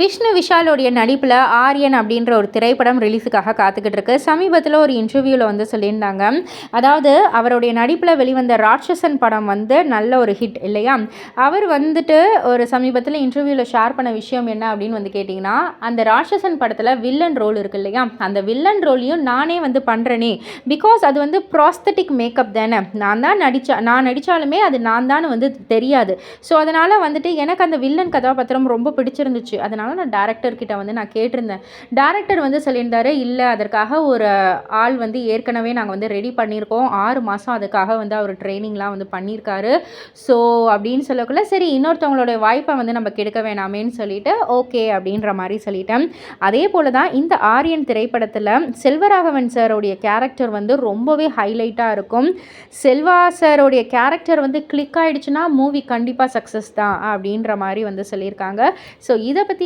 விஷ்ணு விஷாலோடைய நடிப்பில் ஆரியன் அப்படின்ற ஒரு திரைப்படம் ரிலீஸுக்காக காத்துக்கிட்டு இருக்கு சமீபத்தில் ஒரு இன்டர்வியூவில் வந்து சொல்லியிருந்தாங்க. அதாவது அவருடைய நடிப்பில் வெளிவந்த ராட்சசன் படம் வந்து நல்ல ஒரு ஹிட் இல்லையா? அவர் வந்துட்டு ஒரு சமீபத்தில் இன்டர்வியூவில் ஷேர் பண்ண விஷயம் என்ன அப்படின்னு வந்து கேட்டிங்கன்னா அந்த ராட்சசன் படத்தில் வில்லன் ரோல் இருக்கு இல்லையா? அந்த வில்லன் ரோலையும் நானே வந்து பண்ணுறேனே பிகாஸ் அது வந்து ப்ராஸ்தட்டிக் மேக்கப் தானே. நான் தான் நடித்தா நான் நடித்தாலுமே அது நான் தான் வந்து தெரியாது. ஸோ அதனால் வந்துட்டு எனக்கு அந்த வில்லன் கதாபாத்திரம் ரொம்ப பிடிச்சிருந்துச்சு. அதனால் நான் டேரக்டர்கிட்ட வந்து நான் கேட்டிருந்தேன். டேரக்டர் வந்து சொல்லியிருந்தாரு இல்லை அதற்காக ஒரு ஆள் வந்து ஏற்கனவே நாங்கள் வந்து ரெடி பண்ணியிருக்கோம். ஆறு மாதம் அதுக்காக வந்து அவர் ட்ரைனிங்லாம் வந்து பண்ணியிருக்காரு. ஸோ அப்படின்னு சொல்லக்குள்ள சரி இன்னொருத்தவங்களுடைய வாய்ப்பை வந்து நம்ம கெடுக்க வேணாமேன்னு சொல்லிட்டு ஓகே அப்படின்ற மாதிரி சொல்லிட்டேன். அதே போல் தான் இந்த ஆரியன் திரைப்படத்தில் செல்வராகவன் சாரோடைய கேரக்டர் வந்து ரொம்பவே ஹைலைட்டாக இருக்கும். செல்வா சாரோடைய கேரக்டர் வந்து கிளிக் ஆகிடுச்சுன்னா மூவி கண்டிப்பாக சக்ஸஸ் தான் அப்படின்ற மாதிரி வந்து சொல்லியிருக்காங்க. ஸோ இதை பற்றி